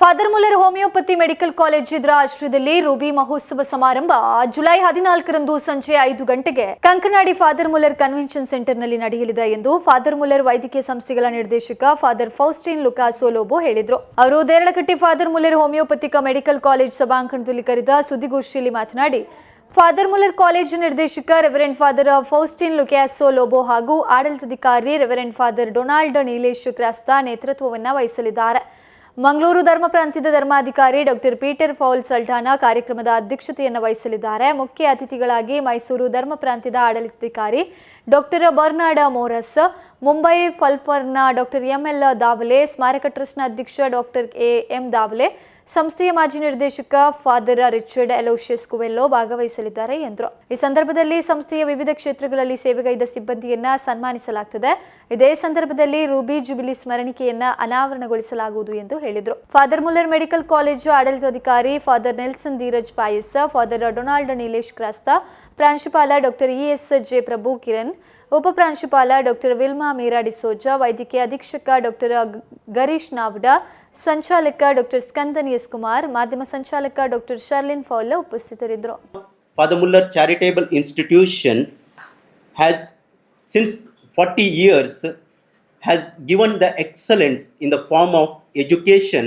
Father Muller homeopathy medical college ಇದರ ಆಶ್ರಯದಲ್ಲಿ Ruby ಮಹೋತ್ಸವ ಸಮಾರಂಭ ಜುಲೈ ಹದಿನಾಲ್ಕರಂದು ಸಂಜೆ ಐದು ಗಂಟೆಗೆ. ಕಂಕನಾಡಿ ಫಾದರ್ ಮುಲ್ಲರ್ ಕನ್ವೆನ್ಷನ್ ಸೆಂಟರ್ನಲ್ಲಿ ನಡೆಯಲಿದೆ ಎಂದು ಫಾದರ್ ಮುಲ್ಲರ್ ವೈದ್ಯಕೀಯ ಸಂಸ್ಥೆಗಳ ನಿರ್ದೇಶಕ ಫಾದರ್ ಫೌಸ್ಟಿನ್ ಲುಕಾಸೋಲೋಬೋ ಹೇಳಿದರು. ಅವರು Deralakatte Father Muller homeopathic medical college ಸಭಾಂಗಣದಲ್ಲಿ ಕರೆದ ಸುದ್ದಿಗೋಷ್ಠಿಯಲ್ಲಿ ಮಾತನಾಡಿ, ಫಾದರ್ ಮುಲ್ಲರ್ ಕಾಲೇಜ್ ನಿರ್ದೇಶಕ Reverend Father Faustin Lucas Lobo ಹಾಗೂ ಆಡಳಿತಾಧಿಕಾರಿ Reverend Father Donald Neelesh Crasta ನೇತೃತ್ವವನ್ನು ವಹಿಸಲಿದ್ದಾರೆ. ಮಂಗಳೂರು ಧರ್ಮ ಪ್ರಾಂತ್ಯದ ಧರ್ಮಾಧಿಕಾರಿ ಡಾಕ್ಟರ್ ಪೀಟರ್ ಫೌಲ್ ಸಲ್ಟಾನಾ ಕಾರ್ಯಕ್ರಮದ ಅಧ್ಯಕ್ಷತೆಯನ್ನು ವಹಿಸಲಿದ್ದಾರೆ. ಮುಖ್ಯ ಅತಿಥಿಗಳಾಗಿ ಮೈಸೂರು ಧರ್ಮ ಪ್ರಾಂತ್ಯದ ಆಡಳಿತಾಧಿಕಾರಿ ಡಾಕ್ಟರ್ ಬರ್ನಾಡ ಮೋರಸ್, ಮುಂಬೈ ಫಲ್ಫರ್ನ ಡಾಕ್ಟರ್ ಎಂಎಲ್ ದಾವಲೆ, ಸ್ಮಾರಕ ಟ್ರಸ್ಟ್ನ ಅಧ್ಯಕ್ಷ ಡಾಕ್ಟರ್ ಎ ಎಂ ದಾವಲೆ ಸಂಸ್ಥೆಯ ಮಾಜಿ ನಿರ್ದೇಶಕ ಫಾದರ್ ರಿಚರ್ಡ್ ಎಲೋಷಿಯಸ್ ಕುವೆಲ್ಲೋ ಭಾಗವಹಿಸಲಿದ್ದಾರೆ ಎಂದರು. ಈ ಸಂದರ್ಭದಲ್ಲಿ ಸಂಸ್ಥೆಯ ವಿವಿಧ ಕ್ಷೇತ್ರಗಳಲ್ಲಿ ಸೇವೆಗೈದ ಸಿಬ್ಬಂದಿಯನ್ನ ಸನ್ಮಾನಿಸಲಾಗುತ್ತದೆ ಇದೇ ಸಂದರ್ಭದಲ್ಲಿ ರೂಬಿ ಜುಬಿಲಿ ಸ್ಮರಣಿಕೆಯನ್ನ ಅನಾವರಣಗೊಳಿಸಲಾಗುವುದು ಎಂದು ಹೇಳಿದರು. ಫಾದರ್ ಮುಲ್ಲರ್ ಮೆಡಿಕಲ್ ಕಾಲೇಜು ಆಡಳಿತಾಧಿಕಾರಿ Father Nelson Dheeraj Pais, Father Donald Neelesh Crasta, ಪ್ರಾಂಶುಪಾಲ doctor E S J Prabhu Kiran ಉಪ ಪ್ರಾಂಶುಪಾಲ ಡಾಕ್ಟರ್ ವಿಲ್ಮಾ ಮೀರಾ ಡಿಸೋಜಾ ವೈದ್ಯಕೀಯ ಅಧೀಕ್ಷಕ ಡಾಕ್ಟರ್ ಗರೀಶ್ ನಾವ್ಡ ಸಂಚಾಲಕ ಡಾಕ್ಟರ್ ಸ್ಕಂದನ್ ಎಸ್ ಕುಮಾರ್ ಮಾಧ್ಯಮ ಸಂಚಾಲಕ ಡಾಕ್ಟರ್ ಶರ್ಲಿನ್ ಫೌಲ ಉಪಸ್ಥಿತರಿದ್ದರು Father Muller Charitable Institution has, since 40 years, has given the excellence in the form of education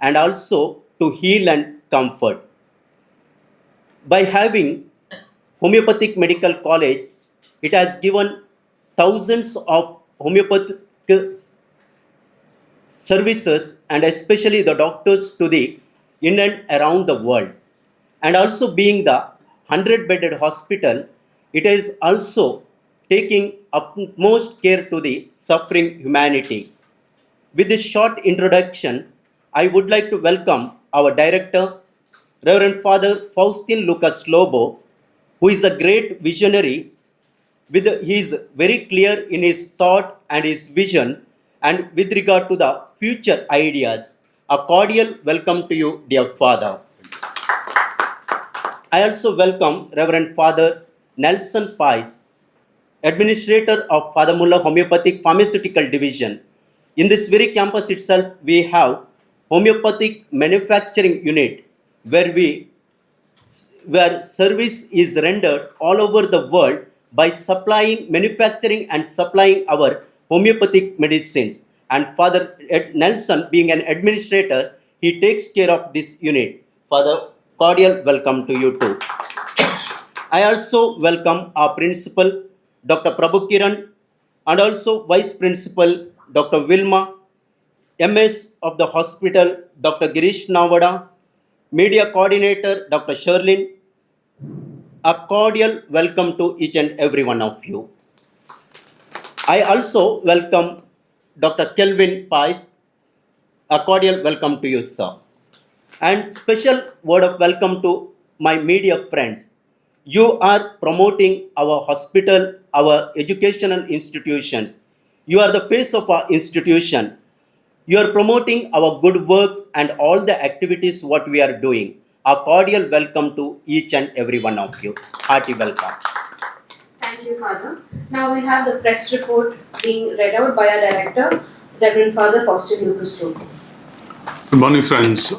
and also to heal and comfort. By having homeopathic medical college, it has given thousands of homeopathic services and especially the doctors to the in and around the world. And also being the 100 bedded hospital it is also taking utmost care to the suffering humanity. With this short introduction i would like to welcome our director reverend father faustin lucas lobo who is a great visionary with he is very clear in his thought and his vision and with regard to the future ideas a cordial welcome to you dear father I also welcome Reverend Father Nelson Pies, Administrator of Father Mullah Homeopathic Pharmaceutical Division. In this very campus itself, we have homeopathic manufacturing unit where we where service is rendered all over the world by supplying, manufacturing and supplying our homeopathic medicines. And Father Ed Nelson, being an administrator, he takes care of this unit. Father, cordial welcome to you too. I also welcome our principal, Dr. Prabhu Kiran, and also Vice Principal, Dr. Vilma, MS of the hospital, Dr. Girish Navada, Media Coordinator, Dr. Sherlin. A cordial welcome to each and every one of you. I also welcome Dr. Kelvin Pies. A cordial welcome to you, sir. And special word of welcome to my media friends. You are promoting our hospital, our educational institutions. You are the face of our institution. You are promoting our good works and all the activities what we are doing. A cordial welcome to each and every one of you. Hearty welcome. Thank you, Father. Now we'll have the press report being read out by our director, Reverend Father Faustin Lucas Good morning, friends.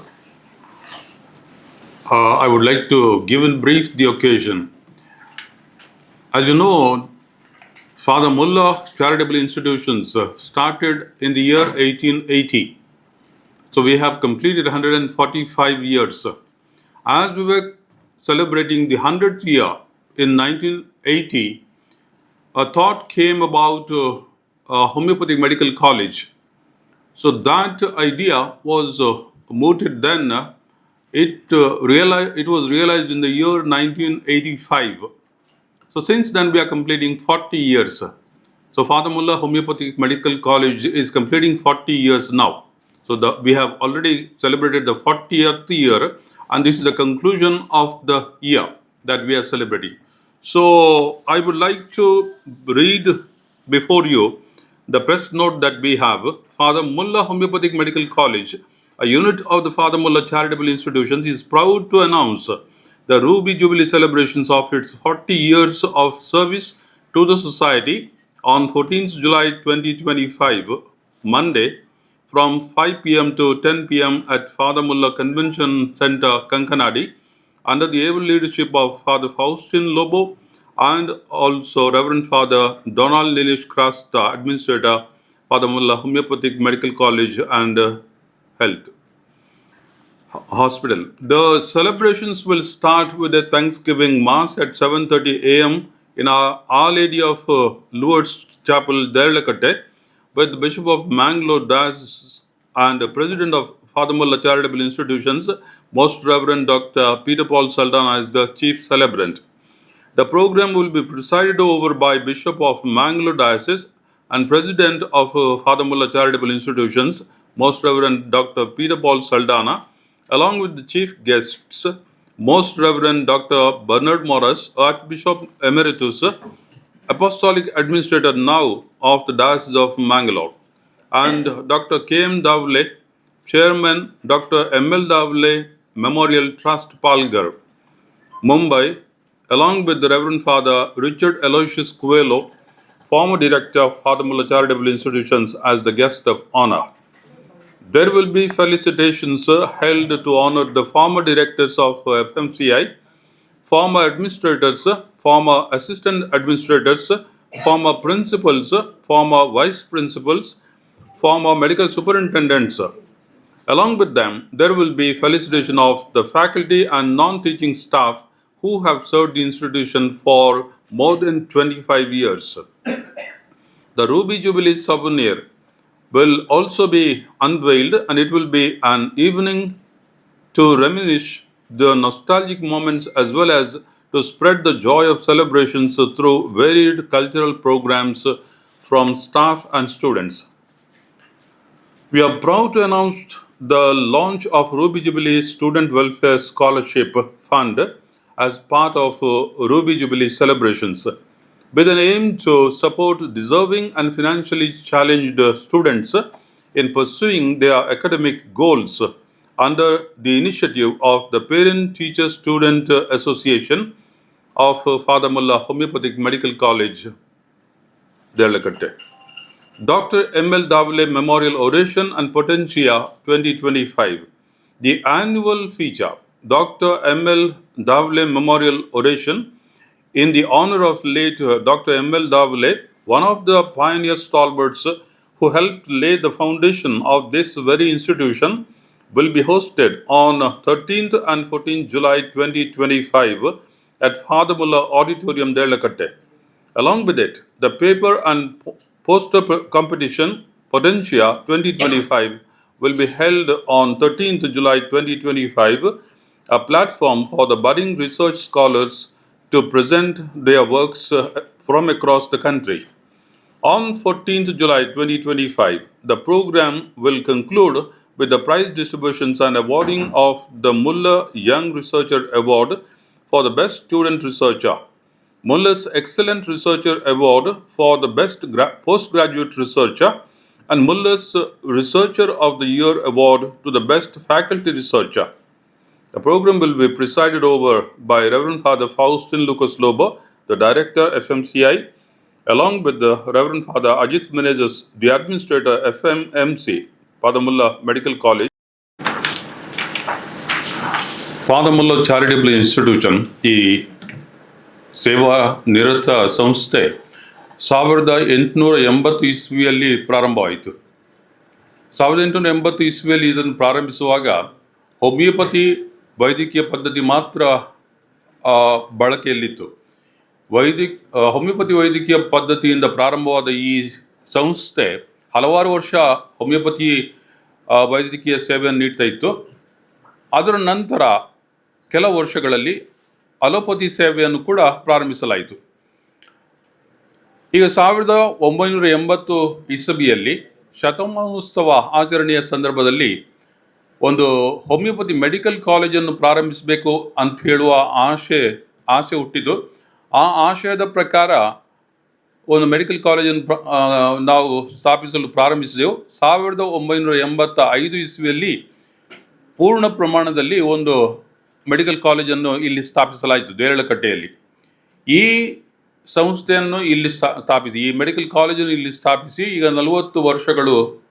Uh, I would like to give in brief the occasion. As you know, Father Mullah Charitable Institutions uh, started in the year 1880. So we have completed 145 years. As we were celebrating the 100th year in 1980, a thought came about uh, a homeopathic medical college. So that idea was uh, mooted then. it uh, realized it was realized in the year 1985. So since then we are completing 40 years. So Father Mullah Homeopathic Medical College is completing 40 years now. So the, we have already celebrated the 40th year, and this is the conclusion of the year that we are celebrating. So I would like to read before you the press note that we have. Father Mullah Homeopathic Medical College, a unit of the Father Mullah Charitable Institutions, is proud to announce the Ruby Jubilee celebrations of its 40 years of service to the society on 14th July 2025, Monday, from 5 p.m. to 10 p.m. at Father Mullah Convention Center, Kankanadi, under the able leadership of Father Faustin Lobo and also Reverend Father Donald Lilish Cross, the administrator, Father Mullah Homeopathic Medical College and uh, Health Hospital. The celebrations will start with a Thanksgiving Mass at 7:30 a.m. in our Our Lady of uh, Lourdes Chapel, Derlakatte, with the Bishop of Mangalore Diocese and the President of Father Mullah Charitable Institutions, Most Reverend Dr. Peter Paul Saldana is the chief celebrant. The program will be presided over by Bishop of Mangalore Diocese and President of uh, Father Charitable Institutions, Most Reverend Dr. Peter Paul Saldana, along with the chief guests, Most Reverend Dr. Bernard Morris, Archbishop Emeritus, Apostolic Administrator now of the Diocese of Mangalore, and Dr. K.M. Davle, Chairman Dr. M.L. Davle Memorial Trust Palgar. Mumbai, along with the Reverend Father Richard Aloysius Coelho, former director of Father Mullah Charitable Institutions, as the guest of honor. There will be felicitations held to honor the former directors of FMCI, former administrators, former assistant administrators, former principals, former vice principals, former medical superintendents. Along with them, there will be felicitation of the faculty and non-teaching staff who have served the institution for more than 25 years. The Ruby Jubilee souvenir will also be unveiled and it will be an evening to reminisce the nostalgic moments as well as to spread the joy of celebrations through varied cultural programs from staff and students. We are proud to announce the launch of Ruby Jubilee Student Welfare Scholarship Fund as part of uh, Ruby Jubilee celebrations with an aim to support deserving and financially challenged students in pursuing their academic goals under the initiative of the Parent Teacher Student Association of Father Mullah Homeopathic Medical College, Derlakatte. Dr. M.L. Davle Memorial Oration and Potentia 2025. The annual feature, Dr. M.L. Davle Memorial Oration, in the honor of late uh, Dr. M.L. Davle, one of the pioneer stalwarts who helped lay the foundation of this very institution, will be hosted on 13th and 14th July 2025 at Father Mullah Auditorium, Derlakatte. Along with it, the paper and poster competition Potentia 2025 will be held on 13th July 2025, a platform for the budding research scholars to present their works uh, from across the country. On 14th July 2025, the program will conclude with the prize distributions and awarding of the Muller Young Researcher Award for the Best Student Researcher, Muller's Excellent Researcher Award for the Best Gra- Postgraduate Researcher, and Muller's Researcher of the Year Award to the Best Faculty Researcher. The program will be presided over by Reverend Father Faustin Lucas Lobo, the Director, FMCI, along with the Reverend Father Ajit Menezes, the Administrator, FMMC, Father medical Medical College. Charitable institution ಈ ಸೇವಾ ನಿರತ ಸಂಸ್ಥೆ ಸಾವಿರದ ಎಂಟುನೂರ ಎಂಬತ್ತು ಇಸ್ವಿಯಲ್ಲಿ ಪ್ರಾರಂಭವಾಯಿತು ಸಾವಿರದ ಎಂಟುನೂರ ಎಂಬತ್ತು ಇಸ್ವಿಯಲ್ಲಿ ಇದನ್ನು ಪ್ರಾರಂಭಿಸುವಾಗ ಹೋಮಿಯೋಪತಿ ವೈದ್ಯಕೀಯ ಪದ್ಧತಿ ಮಾತ್ರ ಬಳಕೆಯಲ್ಲಿತ್ತು ವೈದಿಕ್ ಆ, ಹೋಮಿಯೋಪತಿ ವೈದ್ಯಕೀಯ ಪದ್ಧತಿಯಿಂದ ಪ್ರಾರಂಭವಾದ ಈ ಸಂಸ್ಥೆ ಹಲವಾರು ವರ್ಷ ಹೋಮಿಯೋಪತಿ ವೈದ್ಯಕೀಯ ಸೇವೆಯನ್ನು ನೀಡ್ತಾ ಇತ್ತು. ಅದರ ನಂತರ ಕೆಲವು ವರ್ಷಗಳಲ್ಲಿ ಅಲೋಪತಿ ಸೇವೆಯನ್ನು ಕೂಡ ಪ್ರಾರಂಭಿಸಲಾಯಿತು. ಈಗ ಸಾವಿರದ ಒಂಬೈನೂರ ಎಂಬತ್ತು ಇಸಬಿಯಲ್ಲಿ ಶತಮಾನೋತ್ಸವ ಆಚರಣೆಯ ಸಂದರ್ಭದಲ್ಲಿ ಒಂದು ಹೋಮಿಯೋಪತಿ ಮೆಡಿಕಲ್ ಕಾಲೇಜನ್ನು ಪ್ರಾರಂಭಿಸಬೇಕು ಅಂತ ಹೇಳುವ ಆಶೆ, ಆಸೆ ಹುಟ್ಟಿತು ಆ ಆಶಯದ ಪ್ರಕಾರ ಒಂದು ಮೆಡಿಕಲ್ ಕಾಲೇಜನ್ನು ನಾವು ಸ್ಥಾಪಿಸಲು ಪ್ರಾರಂಭಿಸಿದೆವು. ಸಾವಿರದ ಒಂಬೈನೂರ ಎಂಬತ್ತ ಐದು ಇಸ್ವಿಯಲ್ಲಿ ಪೂರ್ಣ ಪ್ರಮಾಣದಲ್ಲಿ ಒಂದು ಮೆಡಿಕಲ್ ಕಾಲೇಜನ್ನು ಇಲ್ಲಿ ಸ್ಥಾಪಿಸಲಾಯಿತು ದೇರಳಕಟ್ಟೆಯಲ್ಲಿ ಈ ಸಂಸ್ಥೆಯನ್ನು ಇಲ್ಲಿ ಸ್ಥಾ- ಸ್ಥಾಪಿಸಿ, ಈ ಮೆಡಿಕಲ್ ಕಾಲೇಜನ್ನು ಇಲ್ಲಿ ಸ್ಥಾಪಿಸಿ ಈಗ ನಲವತ್ತು ವರ್ಷಗಳು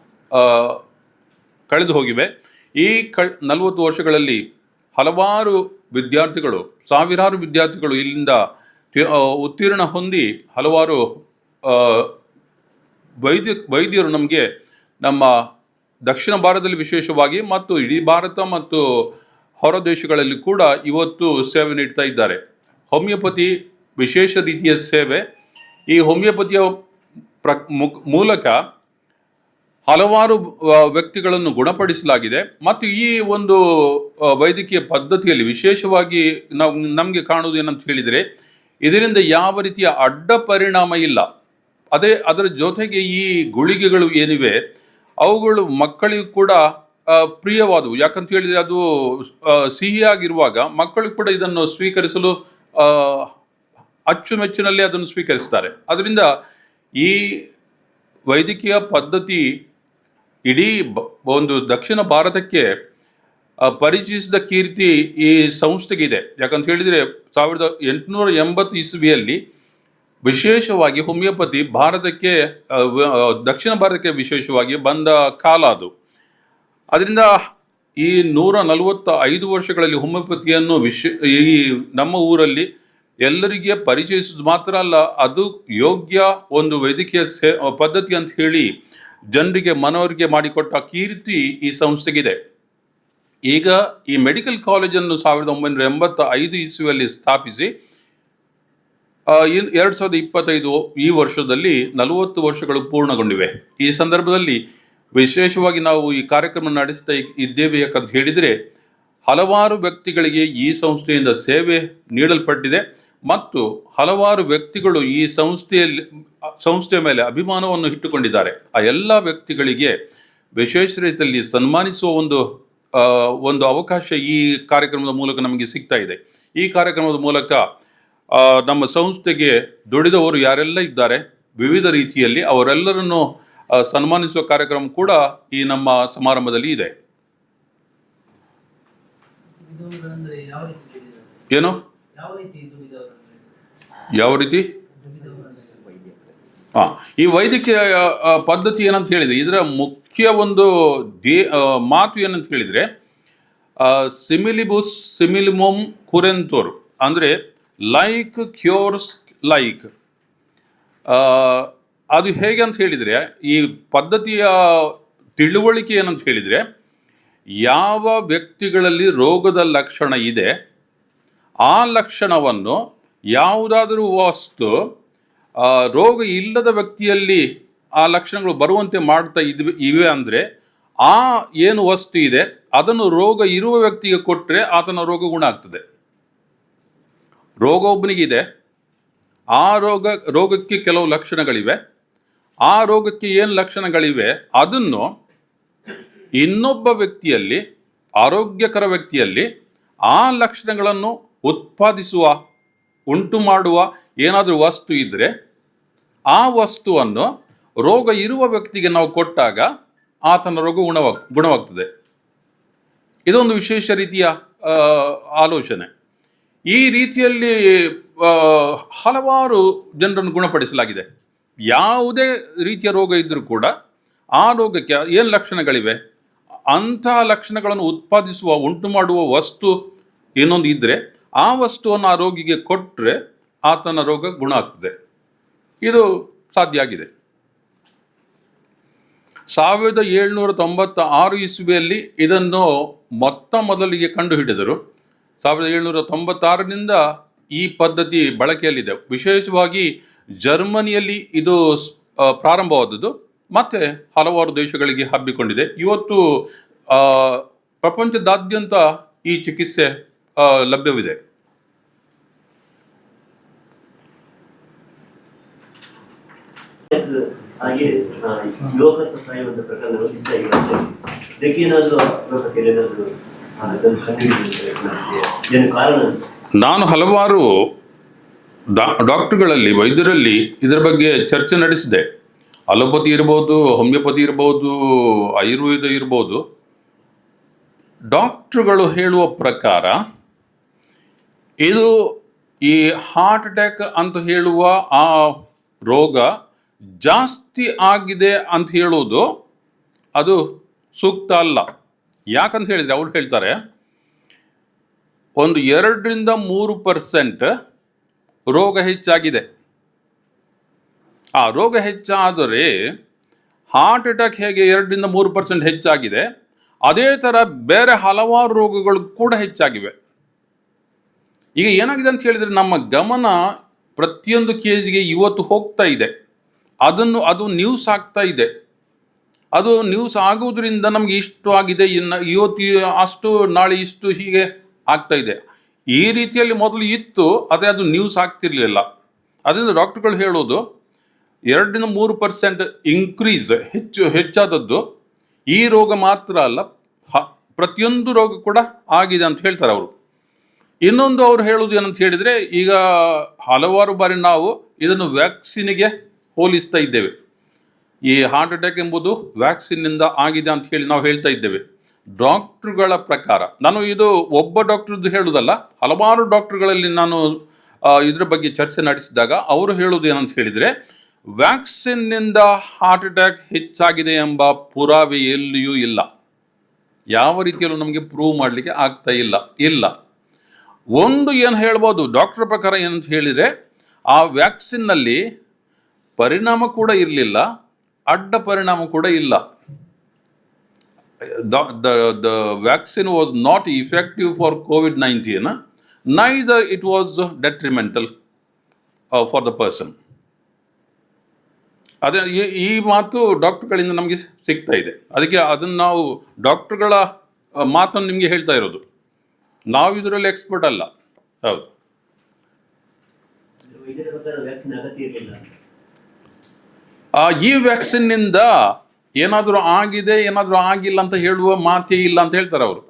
ಕಳೆದು ಹೋಗಿವೆ. ಈ ಕ ನಲವತ್ತು ವರ್ಷಗಳಲ್ಲಿ ಹಲವಾರು ವಿದ್ಯಾರ್ಥಿಗಳು, ಸಾವಿರಾರು ವಿದ್ಯಾರ್ಥಿಗಳು ಇಲ್ಲಿಂದ ಉತ್ತೀರ್ಣ ಹೊಂದಿ ಹಲವಾರು ವೈದ್ಯ, ವೈದ್ಯರು ನಮಗೆ ನಮ್ಮ ದಕ್ಷಿಣ ಭಾರತದಲ್ಲಿ ವಿಶೇಷವಾಗಿ ಮತ್ತು ಇಡೀ ಭಾರತ ಮತ್ತು ಹೊರ ದೇಶಗಳಲ್ಲಿ ಕೂಡ ಇವತ್ತು ಸೇವೆ ನೀಡ್ತಾ ಇದ್ದಾರೆ. ಹೋಮಿಯೋಪತಿ ವಿಶೇಷ ರೀತಿಯ ಸೇವೆ. ಈ ಹೋಮಿಯೋಪತಿಯ ಪ್ರ ಮೂಲಕ ಹಲವಾರು ವ್ಯಕ್ತಿಗಳನ್ನು ಗುಣಪಡಿಸಲಾಗಿದೆ. ಮತ್ತು ಈ ಒಂದು ವೈದ್ಯಕೀಯ ಪದ್ಧತಿಯಲ್ಲಿ ವಿಶೇಷವಾಗಿ ನಾವು ನಮಗೆ ಕಾಣುವುದು ಏನಂತ ಹೇಳಿದರೆ, ಇದರಿಂದ ಯಾವ ರೀತಿಯ ಅಡ್ಡ ಪರಿಣಾಮ ಇಲ್ಲ. ಅದೇ ಅದರ ಜೊತೆಗೆ ಈ ಗುಳಿಗೆಗಳು ಏನಿವೆ, ಅವುಗಳು ಮಕ್ಕಳಿಗೂ ಕೂಡ ಪ್ರಿಯವಾದವು. ಯಾಕಂತ ಹೇಳಿದರೆ ಅದು ಸಿಹಿಯಾಗಿರುವಾಗ ಮಕ್ಕಳು ಕೂಡ ಇದನ್ನು ಸ್ವೀಕರಿಸಲು ಅಚ್ಚುಮೆಚ್ಚಿನಲ್ಲಿ ಅದನ್ನು ಸ್ವೀಕರಿಸ್ತಾರೆ. ಅದರಿಂದ ಈ ವೈದ್ಯಕೀಯ ಪದ್ಧತಿ ಇಡೀ ಒಂದು ದಕ್ಷಿಣ ಭಾರತಕ್ಕೆ ಪರಿಚಯಿಸಿದ ಕೀರ್ತಿ ಈ ಸಂಸ್ಥೆಗಿದೆ ಯಾಕಂತ ಹೇಳಿದರೆ ಸಾವಿರದ ಎಂಟುನೂರ ಎಂಬತ್ತು ಇಸ್ವಿಯಲ್ಲಿ ವಿಶೇಷವಾಗಿ ಹೋಮಿಯೋಪತಿ ಭಾರತಕ್ಕೆ ದಕ್ಷಿಣ ಭಾರತಕ್ಕೆ ವಿಶೇಷವಾಗಿ ಬಂದ ಕಾಲ ಅದು. ಅದರಿಂದ ಈ ನೂರ ನಲವತ್ತ ಐದು ವರ್ಷಗಳಲ್ಲಿ ಹೋಮಿಯೋಪತಿಯನ್ನು ವಿಶ್, ಈ ನಮ್ಮ ಊರಲ್ಲಿ ಎಲ್ಲರಿಗೆ ಪರಿಚಯಿಸೋದು ಮಾತ್ರ ಅಲ್ಲ, ಅದು ಯೋಗ್ಯ ಒಂದು ವೈದ್ಯಕೀಯ ಸೇ, ಪದ್ಧತಿ ಅಂತ ಹೇಳಿ ಜನರಿಗೆ ಮನವರಿಗೆ ಮಾಡಿಕೊಟ್ಟ ಕೀರ್ತಿ ಈ ಸಂಸ್ಥೆಗಿದೆ. ಈಗ ಈ ಮೆಡಿಕಲ್ ಕಾಲೇಜನ್ನು ಸಾವಿರದ ಒಂಬೈನೂರ ಎಂಬತ್ತ ಐದು ಇಸ್ವಿಯಲ್ಲಿ ಸ್ಥಾಪಿಸಿ ಎರಡು ಸಾವಿರದ ಇಪ್ಪತ್ತೈದು ಈ ವರ್ಷದಲ್ಲಿ ನಲವತ್ತು ವರ್ಷಗಳು ಪೂರ್ಣಗೊಂಡಿವೆ. ಈ ಸಂದರ್ಭದಲ್ಲಿ ವಿಶೇಷವಾಗಿ ನಾವು ಈ ಕಾರ್ಯಕ್ರಮ ನಡೆಸ್ತಾ ಇದ್ದೇವೆ ಯಾಕಂತ ಹೇಳಿದರೆ, ಹಲವಾರು ವ್ಯಕ್ತಿಗಳಿಗೆ ಈ ಸಂಸ್ಥೆಯಿಂದ ಸೇವೆ ನೀಡಲ್ಪಟ್ಟಿದೆ ಮತ್ತು ಹಲವಾರು ವ್ಯಕ್ತಿಗಳು ಈ ಸಂಸ್ಥೆಯಲ್ಲಿ, ಸಂಸ್ಥೆಯ ಮೇಲೆ ಅಭಿಮಾನವನ್ನು ಇಟ್ಟುಕೊಂಡಿದ್ದಾರೆ. ಆ ಎಲ್ಲ ವ್ಯಕ್ತಿಗಳಿಗೆ ವಿಶೇಷ ರೀತಿಯಲ್ಲಿ ಸನ್ಮಾನಿಸುವ ಒಂದು ಒಂದು ಅವಕಾಶ ಈ ಕಾರ್ಯಕ್ರಮದ ಮೂಲಕ ನಮಗೆ ಸಿಗ್ತಾ ಇದೆ. ಈ ಕಾರ್ಯಕ್ರಮದ ಮೂಲಕ ನಮ್ಮ ಸಂಸ್ಥೆಗೆ ದುಡಿದವರು ಯಾರೆಲ್ಲ ಇದ್ದಾರೆ ವಿವಿಧ ರೀತಿಯಲ್ಲಿ ಅವರೆಲ್ಲರನ್ನು ಸನ್ಮಾನಿಸುವ ಕಾರ್ಯಕ್ರಮ ಕೂಡ ಈ ನಮ್ಮ ಸಮಾರಂಭದಲ್ಲಿ ಇದೆ? ಏನು? ಯಾವ ರೀತಿ ದುಡಿದವರಂದ್ರೆ? ಯಾವ ರೀತಿ? ಹಾ ಈ ವೈದ್ಯಕೀಯ ಪದ್ಧತಿ ಏನಂತ ಹೇಳಿದ್ರೆ ಇದರ ಮುಖ್ಯ ಒಂದು ದೇ ಮಾತು ಏನಂತ ಹೇಳಿದ್ರೆ ಸಿಮಿಲಿಬುಸ್ ಸಿಮಿಲಿಮೋಮ್ ಕುರೆಂತೋರ್ ಅಂದರೆ ಲೈಕ್ ಕ್ಯೂರ್ಸ್ ಲೈಕ್ ಅದು ಹೇಗೆ ಅಂತ ಹೇಳಿದರೆ, ಈ ಪದ್ಧತಿಯ ತಿಳುವಳಿಕೆ ಏನಂತ ಹೇಳಿದರೆ, ಯಾವ ವ್ಯಕ್ತಿಗಳಲ್ಲಿ ರೋಗದ ಲಕ್ಷಣ ಇದೆ, ಆ ಲಕ್ಷಣವನ್ನು ಯಾವುದಾದರೂ ವಸ್ತು ರೋಗ ಇಲ್ಲದ ವ್ಯಕ್ತಿಯಲ್ಲಿ ಆ ಲಕ್ಷಣಗಳು ಬರುವಂತೆ ಮಾಡ್ತಾ ಇದ್ವಿ, ಇವೆ ಅಂದರೆ, ಆ ಏನು ವಸ್ತು ಇದೆ, ಅದನ್ನು ರೋಗ ಇರುವ ವ್ಯಕ್ತಿಗೆ ಕೊಟ್ಟರೆ ಆತನ ರೋಗ ಗುಣ ಆಗ್ತದೆ. ರೋಗ ಒಬ್ಬನಿಗಿದೆ. ಆ ರೋಗ, ರೋಗಕ್ಕೆ ಕೆಲವು ಲಕ್ಷಣಗಳಿವೆ. ಆ ರೋಗಕ್ಕೆ ಏನು ಲಕ್ಷಣಗಳಿವೆ? ಅದನ್ನು ಇನ್ನೊಬ್ಬ ವ್ಯಕ್ತಿಯಲ್ಲಿ, ಆರೋಗ್ಯಕರ ವ್ಯಕ್ತಿಯಲ್ಲಿ ಆ ಲಕ್ಷಣಗಳನ್ನು ಉತ್ಪಾದಿಸುವ, ಉಂಟು ಮಾಡುವ ಏನಾದರೂ ವಸ್ತು ಇದ್ದರೆ ಆ ವಸ್ತುವನ್ನು ರೋಗ ಇರುವ ವ್ಯಕ್ತಿಗೆ ನಾವು ಕೊಟ್ಟಾಗ ಆತನ ರೋಗ ಗುಣವಾಗ ಗುಣವಾಗ್ತದೆ. ಇದೊಂದು ವಿಶೇಷ ರೀತಿಯ ಆಲೋಚನೆ. ಈ ರೀತಿಯಲ್ಲಿ ಹಲವಾರು ಜನರನ್ನು ಗುಣಪಡಿಸಲಾಗಿದೆ. ಯಾವುದೇ ರೀತಿಯ ರೋಗ ಇದ್ದರೂ ಕೂಡ ಆ ರೋಗಕ್ಕೆ ಏನು ಲಕ್ಷಣಗಳಿವೆ? ಅಂತಹ ಲಕ್ಷಣಗಳನ್ನು ಉತ್ಪಾದಿಸುವ, ಉಂಟು ಮಾಡುವ ವಸ್ತು ಇನ್ನೊಂದು ಇದ್ದರೆ ಆ ವಸ್ತುವನ್ನು ಆ ರೋಗಿಗೆ ಕೊಟ್ಟರೆ ಆತನ ರೋಗ ಗುಣ ಆಗ್ತದೆ. ಇದು ಸಾಧ್ಯ ಆಗಿದೆ. ಸಾವಿರದ ಏಳ್ನೂರ ತೊಂಬತ್ತ ಆರು ಇಸ್ವಿಯಲ್ಲಿ ಇದನ್ನು ಮೊತ್ತ ಮೊದಲಿಗೆ ಕಂಡುಹಿಡಿದರು. ಸಾವಿರದ ಏಳ್ನೂರ ತೊಂಬತ್ತಾರರಿಂದ ಈ ಪದ್ಧತಿ ಬಳಕೆಯಲ್ಲಿದೆ. ವಿಶೇಷವಾಗಿ ಜರ್ಮನಿಯಲ್ಲಿ ಇದು ಪ್ರಾರಂಭವಾದದ್ದು. ಮತ್ತೆ ಹಲವಾರು ದೇಶಗಳಿಗೆ ಹಬ್ಬಿಕೊಂಡಿದೆ. ಇವತ್ತು ಪ್ರಪಂಚದಾದ್ಯಂತ ಈ ಚಿಕಿತ್ಸೆ ಲಭ್ಯವಿದೆ. ಹಾಗೆ ಯೋಗ ಸಹಾಯ ಒಂದು ಪ್ರಕರಣಗಳು ಇದ್ದಾಗಿ ಇದಕ್ಕೆ ಏನಾದರೂ ನಾನು ಹಲವಾರು ಡಾ, ಡಾಕ್ಟರ್ಗಳಲ್ಲಿ, ವೈದ್ಯರಲ್ಲಿ ಇದರ ಬಗ್ಗೆ ಚರ್ಚೆ ನಡೆಸಿದೆ. ಅಲೋಪತಿ ಇರ್ಬೋದು, ಹೋಮಿಯೋಪತಿ ಇರ್ಬೋದು, ಆಯುರ್ವೇದ ಇರ್ಬೋದು. ಡಾಕ್ಟ್ರುಗಳು ಹೇಳುವ ಪ್ರಕಾರ, ಇದು ಈ ಹಾರ್ಟ್ ಅಟ್ಯಾಕ್ ಅಂತ ಹೇಳುವ ಆ ರೋಗ ಜಾಸ್ತಿ ಆಗಿದೆ ಅಂತ ಹೇಳುವುದು ಅದು ಸೂಕ್ತ ಅಲ್ಲ. ಯಾಕಂತ ಹೇಳಿದರೆ ಅವ್ರು ಹೇಳ್ತಾರೆ ಒಂದು ಎರಡರಿಂದ ಮೂರು ಪರ್ಸೆಂಟ್ ರೋಗ ಹೆಚ್ಚಾಗಿದೆ. ಆ ರೋಗ ಹೆಚ್ಚಾದರೆ ಹಾರ್ಟ್ ಅಟ್ಯಾಕ್ ಹೇಗೆ ಎರಡರಿಂದ ಮೂರು ಪರ್ಸೆಂಟ್ ಹೆಚ್ಚಾಗಿದೆ, ಅದೇ ಥರ ಬೇರೆ ಹಲವಾರು ರೋಗಗಳು ಕೂಡ ಹೆಚ್ಚಾಗಿವೆ. ಈಗ ಏನಾಗಿದೆ ಅಂತ ಹೇಳಿದರೆ, ನಮ್ಮ ಗಮನ ಪ್ರತಿಯೊಂದು ಕೇಜಿಗೆ ಇವತ್ತು ಹೋಗ್ತಾ ಇದೆ. ಅದನ್ನು ಅದು ನ್ಯೂಸ್ ಆಗ್ತಾ ಇದೆ. ಅದು ನ್ಯೂಸ್ ಆಗುವುದರಿಂದ ನಮಗೆ ಇಷ್ಟು ಆಗಿದೆ, ಇನ್ನು ಇವತ್ತು ಅಷ್ಟು, ನಾಳೆ ಇಷ್ಟು ಹೀಗೆ ಆಗ್ತಾ ಇದೆ. ಈ ರೀತಿಯಲ್ಲಿ ಮೊದಲು ಇತ್ತು, ಆದರೆ ಅದು ನ್ಯೂಸ್ ಆಗ್ತಿರ್ಲಿಲ್ಲ. ಅದರಿಂದ ಡಾಕ್ಟರ್ಗಳು ಹೇಳೋದು, ಎರಡರಿಂದ ಮೂರು ಪರ್ಸೆಂಟ್ ಇನ್ಕ್ರೀಸ್ ಹೆಚ್ಚು, ಹೆಚ್ಚಾದದ್ದು, ಈ ರೋಗ ಮಾತ್ರ ಅಲ್ಲ, ಹ- ಪ್ರತಿಯೊಂದು ರೋಗ ಕೂಡ ಆಗಿದೆ ಅಂತ ಹೇಳ್ತಾರೆ ಅವರು. ಇನ್ನೊಂದು ಅವರು ಹೇಳೋದು ಏನಂತ ಹೇಳಿದರೆ, ಈಗ ಹಲವಾರು ಬಾರಿ ನಾವು ಇದನ್ನು ವ್ಯಾಕ್ಸಿನಿಗೆ ಹೋಲಿಸ್ತಾ ಇದ್ದೇವೆ. ಈ ಹಾರ್ಟ್ ಅಟ್ಯಾಕ್ ಎಂಬುದು ವ್ಯಾಕ್ಸಿನ್ನಿಂದ ಆಗಿದೆ ಅಂತ ಹೇಳಿ ನಾವು ಹೇಳ್ತಾ ಇದ್ದೇವೆ. ಡಾಕ್ಟ್ರುಗಳ ಪ್ರಕಾರ, ನಾನು ಇದು ಒಬ್ಬ ಡಾಕ್ಟ್ರದ್ದು ಹೇಳುವುದಲ್ಲ ಹಲವಾರು ಡಾಕ್ಟ್ರುಗಳಲ್ಲಿ ನಾನು ಇದರ ಬಗ್ಗೆ ಚರ್ಚೆ ನಡೆಸಿದಾಗ ಅವರು ಹೇಳುವುದು ಏನಂತ ಹೇಳಿದರೆ, ವ್ಯಾಕ್ಸಿನ್ನಿಂದ ಹಾರ್ಟ್ ಅಟ್ಯಾಕ್ ಹೆಚ್ಚಾಗಿದೆ ಎಂಬ ಪುರಾವೆ ಎಲ್ಲಿಯೂ ಇಲ್ಲ. ಯಾವ ರೀತಿಯಲ್ಲೂ ನಮಗೆ ಪ್ರೂವ್ ಮಾಡಲಿಕ್ಕೆ ಆಗ್ತಾ ಇಲ್ಲ. ಇಲ್ಲ. ಒಂದು ಏನು ಹೇಳ್ಬೋದು, ಡಾಕ್ಟರ್ ಪ್ರಕಾರ ಏನಂತ ಹೇಳಿದರೆ, ಆ ವ್ಯಾಕ್ಸಿನ್ನಲ್ಲಿ ಪರಿಣಾಮ ಕೂಡ ಇರಲಿಲ್ಲ, ಅಡ್ಡ ಪರಿಣಾಮ ಕೂಡ ಇಲ್ಲ. The, the, the vaccine was not effective for COVID 19, neither it was detrimental uh, for the person. ಅದೇ ಈ ಈ ಮಾತು ಡಾಕ್ಟರ್ಗಳಿಂದ ನಮಗೆ ಸಿಗ್ತಾ ಇದೆ. ಅದಕ್ಕೆ ಅದನ್ನು ನಾವು ಡಾಕ್ಟರ್ಗಳ ಮಾತನ್ನು ನಿಮಗೆ ಹೇಳ್ತಾ ಇರೋದು. ನಾವು ಇದರಲ್ಲಿ ಎಕ್ಸ್ಪರ್ಟ್ ಅಲ್ಲ. ಹೌದು. ಆ, ಈ ವ್ಯಾಕ್ಸಿನ್ನಿಂದ ಏನಾದರೂ ಆಗಿದೆ ಏನಾದರೂ ಆಗಿಲ್ಲ ಅಂತ ಹೇಳುವ ಮಾತೇ ಇಲ್ಲ ಅಂತ ಹೇಳ್ತಾರೆ ಅವರು.